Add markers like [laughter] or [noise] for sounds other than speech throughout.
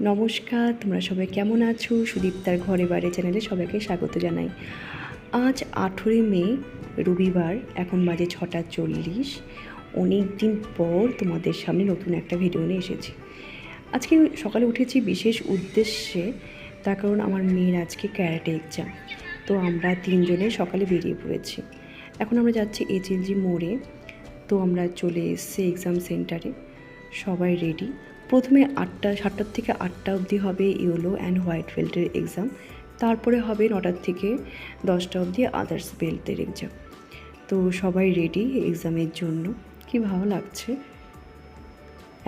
নমস্কার, তোমরা সবাই কেমন আছো? সুদীপ্তার ঘরে বাইরে চ্যানেলে সবাইকে স্বাগত জানাই। আজ আঠেরোই মে, রবিবার, এখন বাজে ছটা চল্লিশ। অনেক দিন পর তোমাদের সামনে নতুন একটা ভিডিও নিয়ে এসেছি। আজকে সকালে উঠেছি বিশেষ উদ্দেশ্যে, তার কারণ আমার মেয়ের আজকে ক্যারাটে এক্সাম তো আমরা তিনজনে সকালে বেরিয়ে পড়েছি। এখন আমরা যাচ্ছি এইচএলজি মোড়ে। তো আমরা চলে এসেছি এক্সাম সেন্টারে সবাই রেডি প্রথমে আটটা, সাতটার থেকে আটটা অবধি হবে ইয়েলো অ্যান্ড হোয়াইট বেল্টের এক্সাম তারপরে হবে নটার থেকে দশটা অবধি আদার্স বেল্টের এক্সাম তো সবাই রেডি এক্সামের জন্য। কি ভালো লাগছে?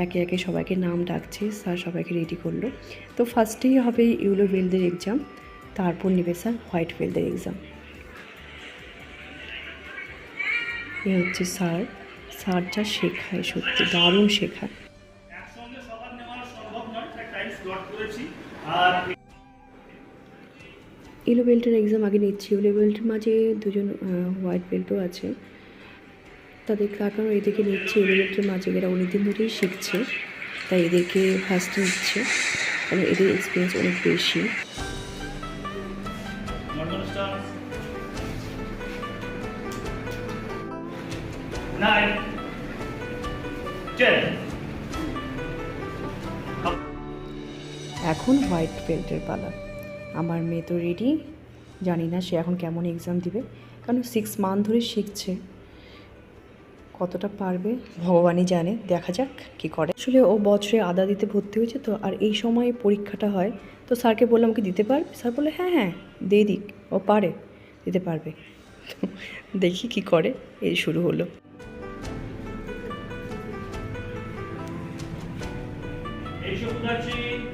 একে একে সবাইকে নাম ডাকছে স্যার সবাইকে রেডি করল। তো ফার্স্টেই হবে ইউলো বেল্টের এক্সাম তারপর নেবে স্যার হোয়াইট বেল্টের এক্সাম এ হচ্ছে স্যার স্যার যা শেখায়, সত্যি দারুণ শেখায়। করেছি। আর ইলো বেল্টের এক্সাম আগে নিচ্ছি। ইলো বেল্টের মাঝে দুজন হোয়াইট বেল্টও আছে। তাদের কারণ এদেরকে নিচ্ছে। ইলো বেল্টের মাঝে এরা অনেকদিন ধরেই শিখছে। তাই এদেরকে ফার্স্ট নিচ্ছে। কারণ এদের এক্সপিরিয়েন্স অনেক বেশি। নর্মাল স্টার এখন হোয়াইট বেল্টের পালা। আমার মেয়ে তো রেডি জানি না সে এখন কেমন এক্সাম দিবে। কারণ সিক্স মান্থ ধরে শিখছে। কতটা পারবে, ভগবানই জানে। দেখা যাক কি করে। আসলে ও বছরে আদা দিতে ভর্তি হয়েছে তো, আর এই সময় পরীক্ষাটা হয়। তো স্যারকে বললাম কি, দিতে পারবে? স্যার বলল হ্যাঁ হ্যাঁ দিয়ে দিক। ও পারে, দিতে পারবে। [laughs] দেখি কি করে। এই শুরু হলো। এই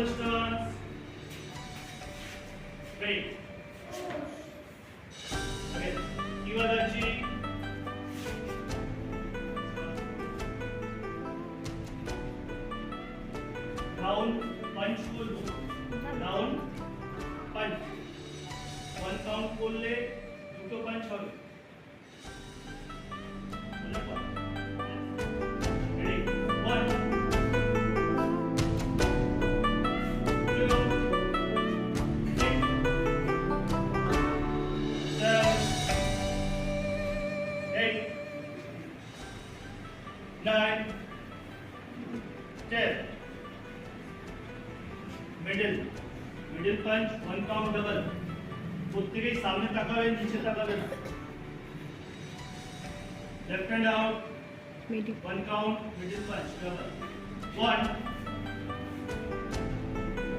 distance. Great. Okay. Give energy. Round punch को लो राउंड पंच वन काउंट बोल ले दुटो पंच हो गए nine, step, middle, middle punch, one count double. उठते हुए सामने तकावे नीचे तकावे left hand out middle one count middle punch double one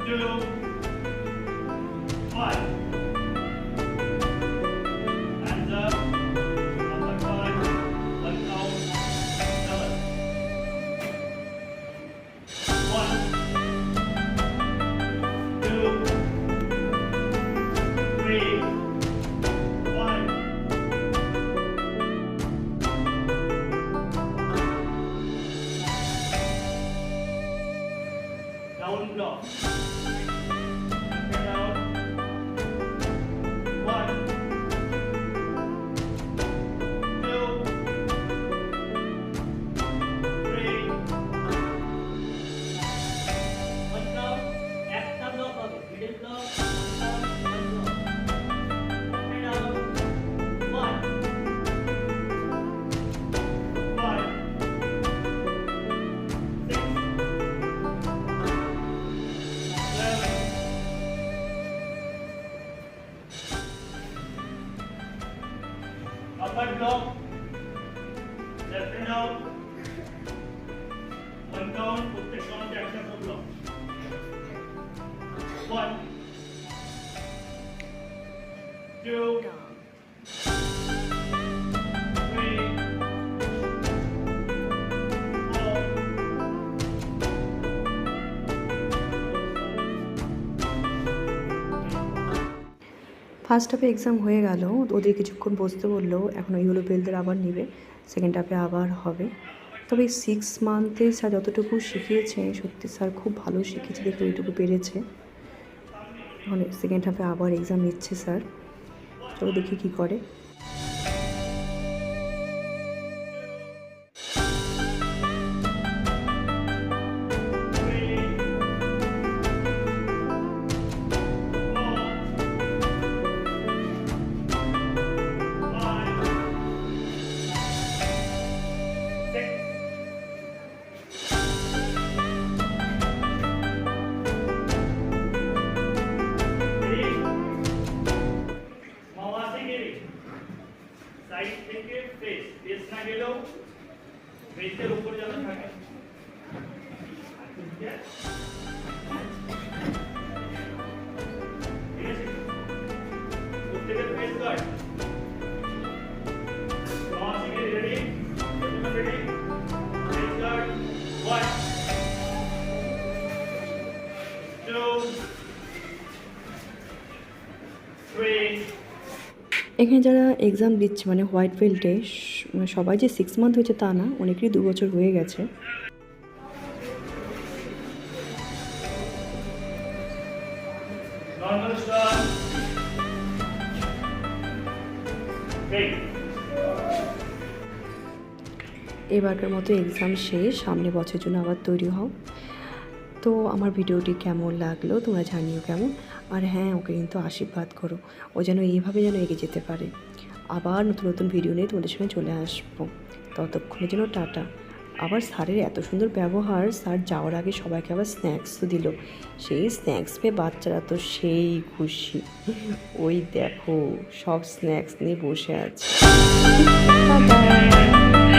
two five upper block, left hand out, one down. put the shot at for block. One, two, first হাফে exam হয়ে গেল, ওদের কিছুক্ষণ বসতে বলল, এখন ইউলো বেলদের আবার নেবে সেকেন্ড হাফে আবার হবে। তবে সিক্স মান্থে স্যার যতটুকু শিখিয়েছে, সত্যি স্যার খুব ভালো শিখেছে দেখে ওইটুকু পেরেছে। এখন সেকেন্ড হাফে আবার এক্সাম নিচ্ছে স্যার চলো দেখি কী করে। ফেসের উপর যেন থাকে ঠিক আছে? ঠিক আছে? প্রত্যেকের ফেস গার্ড মাওয়াসি এখানে যারা এক্সাম দিচ্ছে মানে হোয়াইট বেল্টে সবাই যে সিক্স মান্থ হয়েছে তা না, অনেকেরই দু বছর হয়ে গেছে. এবারকার মতো এক্সাম শেষ সামনে বছরের জন্য আবার তৈরি হও তো আমার ভিডিওটি কেমন লাগল? তোমরা জানিও কেমন? আর হ্যাঁ ওকে কিন্তু আশীর্বাদ করো। ও যেন এইভাবে যেন এগিয়ে যেতে পারে। আবার নতুন নতুন ভিডিও নিয়ে তোমাদের সঙ্গে চলে আসব। ততক্ষণের জন্য টাটা। আবার স্যারের এত সুন্দর ব্যবহার, স্যার যাওয়ার আগে সবাইকে আবার স্ন্যাক্সও দিল। সেই স্ন্যাক্স পেয়ে বাচ্চারা তো সেই খুশি। ওই দেখো, সব স্ন্যাক্স নিয়ে বসে আছে।